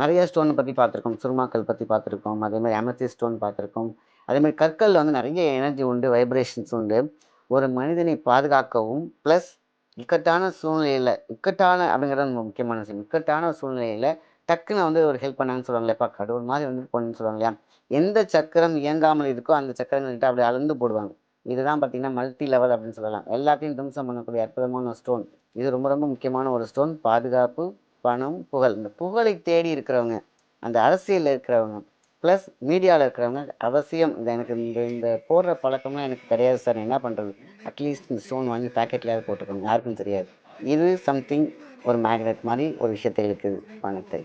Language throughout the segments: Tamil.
நிறைய ஸ்டோன் பற்றி பார்த்துருக்கோம். சுருமாக்கல் பற்றி பார்த்துருக்கோம். அதேமாதிரி அமர்த்தி ஸ்டோன் பார்த்துருக்கோம். அதேமாதிரி கற்களில் வந்து நிறைய எனர்ஜி உண்டு வைப்ரேஷன்ஸ் உண்டு. ஒரு மனிதனை பாதுகாக்கவும் ப்ளஸ் இக்கட்டான சூழ்நிலையில் இக்கட்டான அப்படிங்கிறது ரொம்ப முக்கியமான விஷயம். இக்கட்டான சூழ்நிலையில் டக்குன்னு வந்து ஒரு ஹெல்ப் பண்ணாங்கன்னு சொல்லுவாங்களே எப்பா கடவுள் மாதிரி வந்து போகணுன்னு சொல்லுவாங்க இல்லையா எந்த சக்கரம் இயங்காமல் இருக்கோ அந்த சக்கரங்கள்கிட்ட அப்படி அளந்து போடுவாங்க. இதுதான் பார்த்தீங்கன்னா மல்டி லெவல் அப்படின்னு சொல்லலாம். எல்லாத்தையும் தும்சம் பண்ணக்கூடிய அற்புதமான ஸ்டோன் இது ரொம்ப ரொம்ப முக்கியமான ஒரு ஸ்டோன் பாதுகாப்பு பணம் புகழ். இந்த புகழை தேடி இருக்கிறவங்க அந்த அரசியலில் இருக்கிறவங்க ப்ளஸ் மீடியாவில் இருக்கிறவங்க அவசியம். இந்த எனக்கு இந்த இந்த போடுற பழக்கம்லாம் எனக்கு கிடையாது சார். என்ன பண்ணுறது அட்லீஸ்ட் இந்த ஸ்டோன் வாங்கி பேக்கெட்லையாவது போட்டுக்கோங்க யாருக்கும் தெரியாது. இது சம்திங் ஒரு மேக்னெட் மாதிரி ஒரு விஷயத்தை இருக்குது பணத்தை.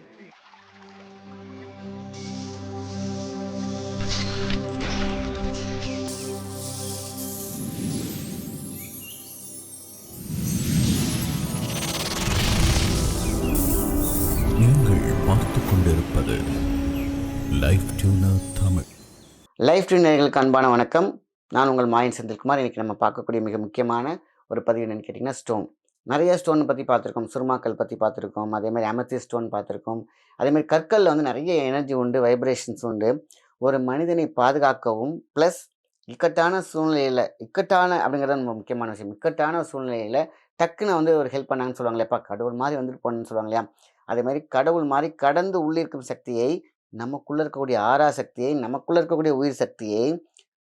லைஃப் டியூனர் அன்பான வணக்கம். நான் உங்கள் மாயன் செந்தில்குமார். இன்றைக்கி நம்ம பார்க்கக்கூடிய மிக முக்கியமான ஒரு பதிவு என்னென்னு கேட்டிங்கன்னா ஸ்டோன் நிறைய ஸ்டோன் பற்றி பார்த்துருக்கோம். சுருமாக்கள் பற்றி பார்த்துருக்கோம். அதே மாதிரி அமர்த்தி ஸ்டோன் பார்த்துருக்கோம். அதே மாதிரி கற்களில் வந்து நிறைய எனர்ஜி உண்டு வைப்ரேஷன்ஸ் உண்டு. ஒரு மனிதனை பாதுகாக்கவும் ப்ளஸ் இக்கட்டான சூழ்நிலையில் இக்கட்டான அப்படிங்கிறது ரொம்ப முக்கியமான விஷயம். இக்கட்டான சூழ்நிலையில் டக்குன்னு வந்து ஒரு ஹெல்ப் பண்ணாங்கன்னு சொல்லுவாங்களேப்பா கடவுள் மாதிரி வந்துட்டு போகணுன்னு சொல்லுவாங்க இல்லையா? அதே மாதிரி கடவுள் மாதிரி கடந்து உள்ளிருக்கும் சக்தியை நமக்குள்ளே இருக்கக்கூடிய ஆறா சக்தியை நமக்குள்ளே இருக்கக்கூடிய உயிர் சக்தியை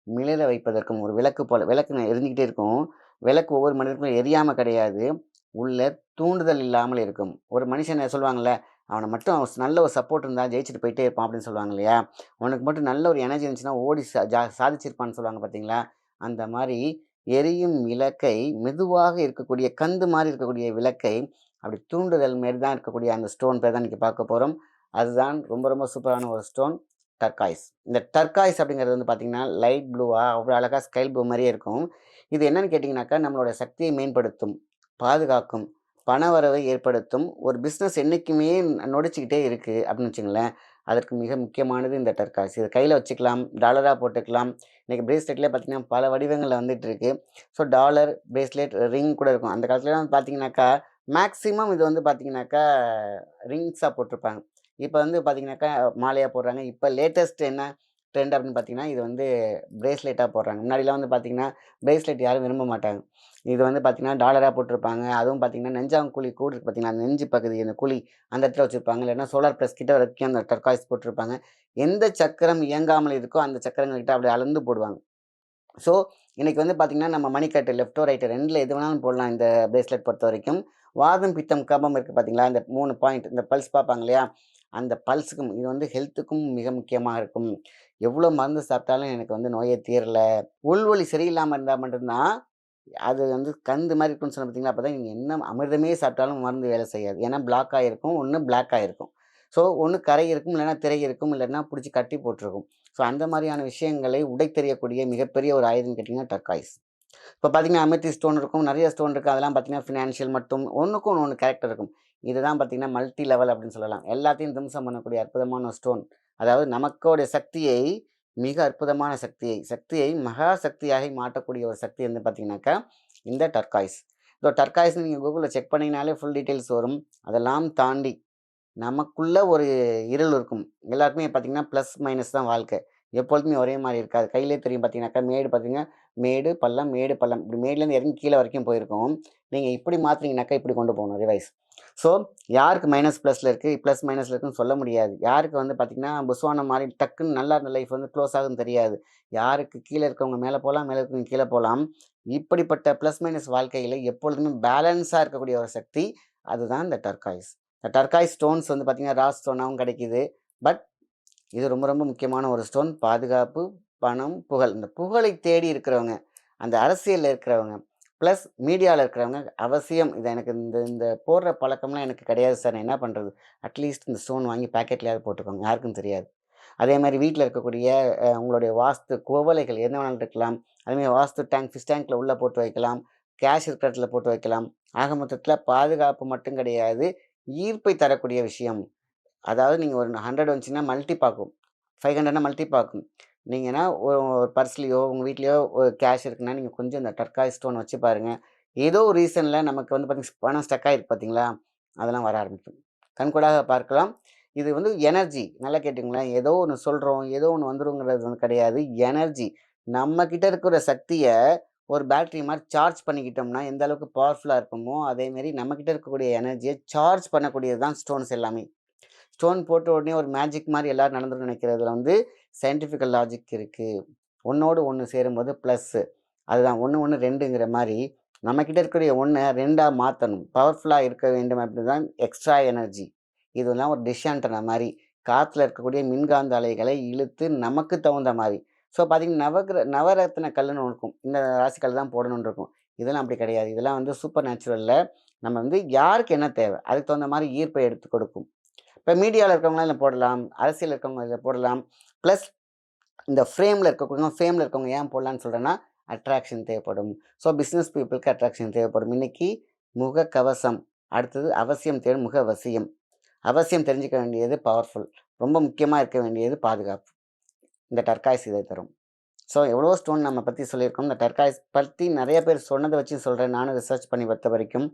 மிளிர வைப்பதற்கும் ஒரு விளக்கு போல விளக்கு எரிஞ்சுக்கிட்டே இருக்கும். விளக்கு ஒவ்வொரு மனிதருக்கும் எரியாமல் கிடையாது. உள்ள தூண்டுதல் இல்லாமல் இருக்கும். ஒரு மனுஷன் சொல்லுவாங்கள்ல அவனை மட்டும் அவன் நல்ல ஒரு சப்போர்ட் இருந்தால் ஜெயிச்சுட்டு போயிட்டே இருப்பான் அப்படின்னு சொல்லுவாங்க இல்லையா? அவனுக்கு மட்டும் நல்ல ஒரு எனர்ஜி இருந்துச்சுன்னா ஓடி சா ஜா சாதிச்சிருப்பான்னு சொல்லுவாங்க பார்த்தீங்களா? அந்த மாதிரி எரியும் விளக்கை மெதுவாக இருக்கக்கூடிய கந்து மாதிரி இருக்கக்கூடிய விளக்கை அப்படி தூண்டுதல் மாரி தான் இருக்கக்கூடிய அந்த ஸ்டோன் பேர் தான் இன்றைக்கி பார்க்க போகிறோம் அதுதான் ரொம்ப ரொம்ப சூப்பரான ஒரு ஸ்டோன் டர்காய்ஸ் இந்த டர்காய்ஸ் அப்படிங்கிறது வந்து பார்த்திங்கன்னா லைட் ப்ளூவாக அவ்வளோ அழகாக ஸ்கைல் ப்ளூ மாதிரியே இருக்கும். இது என்னன்னு கேட்டிங்கனாக்கா நம்மளோட சக்தியை மேம்படுத்தும் பாதுகாக்கும் பணவரவை ஏற்படுத்தும் ஒரு பிஸ்னஸ் என்றைக்குமே நொடிச்சிக்கிட்டே இருக்குது அப்படின்னு வச்சுங்களேன் அதற்கு மிக முக்கியமானது இந்த டர்காய்ஸ் இது கையில் வச்சுக்கலாம் டாலராக போட்டுக்கலாம். இன்றைக்கி ப்ரேஸ்லெட்லேயே பார்த்திங்கன்னா பல வடிவங்களில் வந்துட்டு இருக்கு. ஸோ டாலர் பிரேஸ்லெட் ரிங் கூட இருக்கும். அந்த காலத்துலலாம் பார்த்தீங்கன்னாக்கா மேக்ஸிமம் இது வந்து பார்த்திங்கனாக்கா ரிங்ஸாக போட்டிருப்பாங்க. இப்போ வந்து பார்த்தீங்கன்னாக்கா மாலையாக போடுறாங்க. இப்போ லேட்டஸ்ட் என்ன ட்ரெண்ட் அப்படின்னு பார்த்தீங்கன்னா இது வந்து பிரேஸ்லெட்டாக போடுறாங்க. முன்னாடிலாம் வந்து பார்த்தீங்கன்னா பிரேஸ்லெட் யாரும் விரும்ப மாட்டாங்க. இது வந்து பார்த்தீங்கன்னா டாலராக போட்டிருப்பாங்க. அதுவும் பார்த்தீங்கன்னா நெஞ்சாங்குழி கூடு இருக்குது பார்த்தீங்கன்னா அந்த நெஞ்சு பகுதி அந்த குழி அந்த இடத்துல வச்சுருப்பாங்க. இல்லைன்னா சோலார் ப்ளஸ் கிட்ட வரைக்கும் அந்த டர்காய்ஸ் போட்டிருப்பாங்க. எந்த சக்கரம் இயங்காமல் இருக்கோ அந்த சக்கரங்கள் அப்படி அப்படியே அளந்து போடுவாங்க. ஸோ இன்றைக்கி வந்து பார்த்திங்கன்னா நம்ம மணிக்கட்டு லெஃப்டோ ரைட்டு ரெண்டில் எது வேணாலும் போடலாம் இந்த பிரேஸ்லெட் பொறுத்த வரைக்கும் வாதம் பித்தம் கபம் இருக்குது பார்த்தீங்களா இந்த மூணு பாயிண்ட் இந்த பல்ஸ் பார்ப்பாங்க இல்லையா? அந்த பல்ஸுக்கும் இது வந்து ஹெல்த்துக்கும் மிக முக்கியமாக இருக்கும். எவ்வளோ மருந்து சாப்பிட்டாலும் எனக்கு வந்து நோயே தீரல. உள்வொலி சரியில்லாமல் இருந்தால் மட்டும்தான் அது வந்து கந்து மாதிரி இருக்குன்னு சொன்ன பார்த்தீங்களா? அப்போ தான் நீங்கள் என்ன அமிர்தமே சாப்பிட்டாலும் மருந்து வேலை செய்யாது. ஏன்னா பிளாக் ஆகிருக்கும் ஒன்று பிளாக் ஆகிருக்கும் ஸோ ஒன்று கரை இருக்கும் இல்லைன்னா திரை இருக்கும் இல்லைன்னா பிடிச்சி கட்டி போட்டிருக்கும். ஸோ அந்த மாதிரியான விஷயங்களை உடை தெரியக்கூடிய மிகப்பெரிய ஒரு ஆயுதம் கேட்டிங்கன்னா டர்காய்ஸ் இப்போ பார்த்தீங்கன்னா அமெத்தி ஸ்டோன் இருக்கும் நிறைய ஸ்டோன் இருக்கும் அதெல்லாம் பார்த்தீங்கன்னா ஃபினான்ஷியல் மட்டும் ஒன்றுக்கும் ஒன்று ஒன்று கேரக்டர் இருக்கும். இதுதான் பார்த்தீங்கன்னா மல்டி லெவல் அப்படின்னு சொல்லலாம். எல்லாத்தையும் தும்சம் பண்ணக்கூடிய அற்புதமான ஸ்டோன் அதாவது நமக்கோடைய சக்தியை மிக அற்புதமான சக்தியை சக்தியை மகா சக்தியாக மாற்றக்கூடிய ஒரு சக்தி வந்து பார்த்தீங்கன்னாக்கா இந்த டர்காய்ஸ் இந்த டர்காய்ஸ் நீங்கள் கூகுளில் செக் பண்ணிங்கனாலே ஃபுல் டீட்டெயில்ஸ் வரும். அதெல்லாம் தாண்டி நமக்குள்ள ஒரு இருள் இருக்கும். எல்லாருக்குமே பார்த்தீங்கன்னா ப்ளஸ் மைனஸ் தான் வாழ்க்கை. எப்பொழுதுமே ஒரே மாதிரி இருக்காது. கையிலே தெரியும் பார்த்தீங்கன்னாக்கா மேடு பார்த்தீங்கன்னா மேடு பள்ளம் மேடு பள்ளம். இப்படி மேடுலேருந்து இறங்கி கீழே வரைக்கும் போயிருக்கும். நீங்கள் இப்படி மாற்றினீங்கனாக்கா இப்படி கொண்டு போகணும் ரிவைஸ் ஸோ யாருக்கு மைனஸ் ப்ளஸில் இருக்குது ப்ளஸ் மைனஸில் இருக்குன்னு சொல்ல முடியாது. யாருக்கு வந்து பார்த்திங்கன்னா புஸ்வானம் மாதிரி டக்குன்னு நல்லா இருந்த லைஃப் வந்து க்ளோஸ் ஆகுன்னு தெரியாது. யாருக்கு கீழே இருக்கவங்க மேலே போகலாம் மேலே இருக்கவங்க கீழே போகலாம். இப்படிப்பட்ட ப்ளஸ் மைனஸ் வாழ்க்கையில் எப்பொழுதுமே பேலன்ஸாக இருக்கக்கூடிய ஒரு சக்தி அதுதான் இந்த டர்காய்ஸ் இந்த டர்காய்ஸ் ஸ்டோன்ஸ் வந்து பார்த்திங்கன்னா ரா ஸ்டோனாகவும் கிடைக்கிது. பட் இது ரொம்ப ரொம்ப முக்கியமான ஒரு ஸ்டோன். பாதுகாப்பு பணம் புகழ். இந்த புகழை தேடி இருக்கிறவங்க அந்த அரசியலில் இருக்கிறவங்க ப்ளஸ் மீடியாவில் இருக்கிறவங்க அவசியம். இதை எனக்கு இந்த இந்த போடுற பழக்கம்லாம் எனக்கு கிடையாது சார். நான் என்ன பண்ணுறது அட்லீஸ்ட் இந்த ஸ்டோன் வாங்கி பேக்கெட்லையாவது போட்டுக்கோங்க. யாருக்கும் தெரியாது. அதே மாதிரி வீட்டில் இருக்கக்கூடிய உங்களுடைய வாஸ்து கோவலைகள் என்ன வேணாலும் இருக்கலாம். அதேமாதிரி வாஸ்து டேங்க் ஃபிஷ் டேங்க்கில் உள்ளே போட்டு வைக்கலாம். கேஷ் இருக்கிற இடத்துல போட்டு வைக்கலாம். ஆக மொத்தத்தில் பாதுகாப்பு மட்டும் கிடையாது. ஈர்ப்பை தரக்கூடிய விஷயம். அதாவது நீங்கள் ஒரு ஹண்ட்ரட் வந்துச்சுன்னா மல்டி பார்க்கும் ஃபைவ் ஹண்ட்ரட்னா மல்டி பார்க்கும் நீங்கன்னா ஒரு ஒரு பர்ஸ்லேயோ உங்கள் வீட்லேயோ ஒரு கேஷ் இருக்குன்னா நீங்கள் கொஞ்சம் இந்த டர்காய் ஸ்டோன் வச்சு பாருங்கள் ஏதோ ஒரு ரீசனில் நமக்கு வந்து பார்த்திங்கன்னா பணம் ஸ்டக் ஆகிருக்கு பார்த்தீங்களா அதெல்லாம் வர ஆரம்பிக்கும். கண்கூடாக பார்க்கலாம். இது வந்து எனர்ஜி நல்லா கேட்டுங்களேன் ஏதோ ஒன்று சொல்கிறோம் ஏதோ ஒன்று வந்துருங்கிறது வந்து கிடையாது. எனர்ஜி நம்மக்கிட்ட இருக்கிற சக்தியை ஒரு பேட்டரி மாதிரி சார்ஜ் பண்ணிக்கிட்டோம்னா எந்த அளவுக்கு பவர்ஃபுல்லாக இருக்குமோ அதேமாரி நம்மக்கிட்ட இருக்கக்கூடிய எனர்ஜியை சார்ஜ் பண்ணக்கூடியது தான் ஸ்டோன்ஸ் எல்லாமே. ஸ்டோன் போட்ட உடனே ஒரு மேஜிக் மாதிரி எல்லோரும் நடந்துட்டு நினைக்கிறதுல வந்து சயின்டிஃபிக்கல் லாஜிக் இருக்குது ஒன்றோடு ஒன்று சேரும்போது ப்ளஸ்ஸு அதுதான் ஒன்று ஒன்று ரெண்டுங்கிற மாதிரி நம்மக்கிட்ட இருக்கக்கூடிய ஒன்றை ரெண்டாக மாற்றணும் பவர்ஃபுல்லாக இருக்க வேண்டும் அப்படின்னு தான் எக்ஸ்ட்ரா எனர்ஜி. இதெல்லாம் ஒரு டிஷான்டன மாதிரி காற்றுல இருக்கக்கூடிய மின்காந்த அலைகளை இழுத்து நமக்கு தகுந்த மாதிரி ஸோ பார்த்தீங்கன்னா நவகிர நவரத்ன கல்லுன்னு ஒன்று இருக்கும். இந்த ராசிக்கல் தான் போடணும்னு இருக்கும். இதெல்லாம் அப்படி கிடையாது. இதெல்லாம் வந்து சூப்பர் நேச்சுரலில் நம்ம வந்து யாருக்கு என்ன தேவை? அதுக்கு தகுந்த மாதிரி ஈர்ப்பை எடுத்து கொடுக்கும். இப்போ மீடியாவில் இருக்கவங்களாம் இதில் போடலாம் அரசியல் இருக்கவங்க இதில் போடலாம். ப்ளஸ் இந்த ஃப்ரேமில் இருக்கவங்க ஃபேமில் இருக்கவங்க ஏன் போடலான்னு சொல்கிறேன்னா அட்ராக்ஷன் தேவைப்படும். ஸோ பிஸ்னஸ் பீப்புளுக்கு அட்ராக்ஷன் தேவைப்படும். இன்றைக்கி முக கவசம் அடுத்தது அவசியம் தேவை முக அவசியம். அவசியம் தெரிஞ்சுக்க வேண்டியது பவர்ஃபுல் ரொம்ப முக்கியமாக இருக்க வேண்டியது பாதுகாப்பு. இந்த டர்காய்ஸ் இதை தரும். ஸோ எவ்வளோ ஸ்டோன் நம்ம பற்றி சொல்லியிருக்கோம். இந்த டர்காய்ஸ் பற்றி நிறைய பேர் சொன்னதை வச்சு சொல்கிறேன் நானும் ரிசர்ச் பண்ணி பார்த்த வரைக்கும்.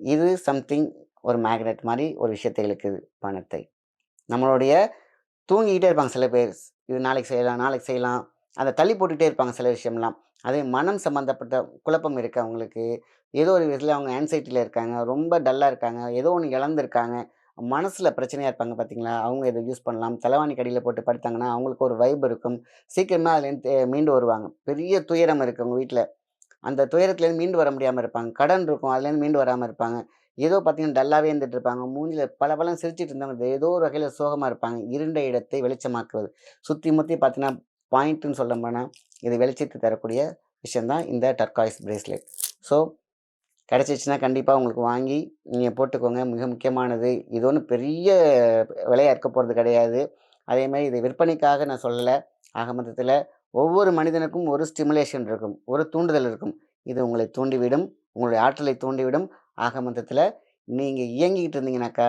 இது சம்திங் ஒரு மேக்னெட் மாதிரி ஒரு விஷயத்தை இழுக்குது பணத்தை. நம்மளுடைய தூங்கிக்கிட்டே இருப்பாங்க சில பேர். இது நாளைக்கு செய்யலாம் நாளைக்கு செய்யலாம். அதை தள்ளி போட்டுக்கிட்டே இருப்பாங்க சில விஷயம்லாம். அதே மனம் சம்மந்தப்பட்ட குழப்பம் இருக்குது அவங்களுக்கு. ஏதோ ஒரு விதத்தில் அவங்க ஆன்சைட்டியில் இருக்காங்க ரொம்ப டல்லாக இருக்காங்க ஏதோ ஒன்று இழந்திருக்காங்க. மனசில் பிரச்சனையாக இருப்பாங்க பார்த்தீங்களா அவங்க இதை யூஸ் பண்ணலாம். தலைவாணி கடியில் போட்டு படுத்தாங்கன்னா அவங்களுக்கு ஒரு வைப் இருக்கும். சீக்கிரமாக அதுலேருந்து மீண்டு வருவாங்க. பெரிய துயரம் இருக்குது அவங்க வீட்டில் அந்த துயரத்துலேருந்து மீண்டு வர முடியாமல் இருப்பாங்க. கடன் இருக்கும் அதுலேருந்து மீண்டு வராமல் இருப்பாங்க. ஏதோ பார்த்தீங்கன்னா டல்லாகவே இருந்துட்டு இருப்பாங்க மூஞ்சில் பல பலம் சிரிச்சிட்டு இருந்தவங்க ஏதோ ஒரு வகையில் சோகமாக இருப்பாங்க. இருண்ட இடத்தை வெளிச்சமாக்குவது. சுற்றி முற்றி பார்த்தீங்கன்னா பாயிண்ட்டுன்னு சொல்ல போனால் இது வெளிச்சத்தை தரக்கூடிய விஷயந்தான் இந்த டர்காய்ஸ் பிரேஸ்லெட். ஸோ கிடச்சிச்சின்னா கண்டிப்பாக உங்களுக்கு வாங்கி நீங்கள் போட்டுக்கோங்க. மிக முக்கியமானது. இது ஒன்றும் பெரிய விலையாக இருக்க போகிறது கிடையாது. அதேமாதிரி இது விற்பனைக்காக நான் சொல்லலை. ஆக மொத்தத்தில் ஒவ்வொரு மனிதனுக்கும் ஒரு ஸ்டிமுலேஷன் இருக்கும். ஒரு தூண்டுதல் இருக்கும். இது உங்களை தூண்டிவிடும். உங்களுடைய ஆற்றலை தூண்டிவிடும். ஆக மொத்தத்தில் நீங்கள் இயங்கிக்கிட்டு இருந்தீங்கனாக்கா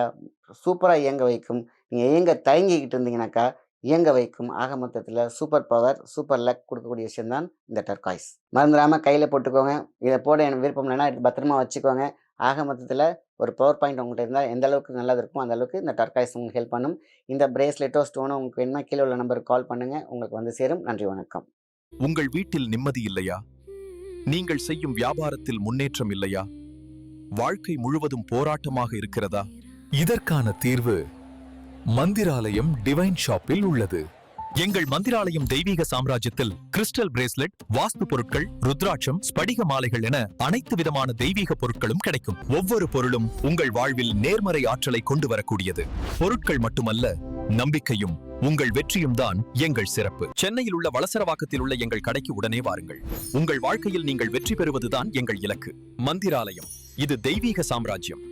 சூப்பராக இயங்க வைக்கும். நீங்கள் இயங்க தயங்கிக்கிட்டு இருந்தீங்கனாக்கா இயங்க வைக்கும். ஆக மொத்தத்தில் சூப்பர் பவர் சூப்பர் லக் கொடுக்கக்கூடிய விஷயம்தான் இந்த டர்காய்ஸ். மறந்துடாமல் கையில் போட்டுக்கோங்க. இதை போட எனக்கு விருப்பம் இல்லைன்னா எடுத்து பத்திரமா வச்சுக்கோங்க. ஆக மொத்தத்தில் ஒரு பவர் பாயிண்ட் உங்கள்கிட்ட இருந்தால் எந்த அளவுக்கு நல்லது இருக்கும் அந்த அளவுக்கு இந்த டர்காய்ஸ் உங்களுக்கு ஹெல்ப் பண்ணும். இந்த பிரேஸ்லெட்டோ ஸ்டோனோ உங்களுக்கு வேணுமா கீழே உள்ள நம்பருக்கு கால் பண்ணுங்கள் உங்களுக்கு வந்து சேரும். நன்றி வணக்கம். உங்கள் வீட்டில் நிம்மதி இல்லையா? நீங்கள் செய்யும் வியாபாரத்தில் முன்னேற்றம் இல்லையா? வாழ்க்கை முழுவதும் போராட்டமாக இருக்கிறதா? இதற்கான தீர்வு மந்திராலயம் டிவைன் ஷாப்பில் உள்ளது. எங்கள் மந்திராலயம் தெய்வீக சாம்ராஜ்யத்தில் கிறிஸ்டல் பிரேஸ்லெட் வாஸ்து பொருட்கள் ருத்ராட்சம் ஸ்படிக மாலைகள் என அனைத்து விதமான தெய்வீக பொருட்களும் கிடைக்கும். ஒவ்வொரு பொருளும் உங்கள் வாழ்வில் நேர்மறை ஆற்றலை கொண்டு வரக்கூடியது. பொருட்கள் மட்டுமல்ல நம்பிக்கையும் உங்கள் வெற்றியும் தான் எங்கள் சிறப்பு. சென்னையில் உள்ள வளசரவாக்கத்தில் உள்ள எங்கள் கடைக்கு உடனே வாருங்கள். உங்கள் வாழ்க்கையில் நீங்கள் வெற்றி பெறுவதுதான் எங்கள் இலக்கு. மந்திராலயம். இது தெய்வீக சாம்ராஜ்யம்.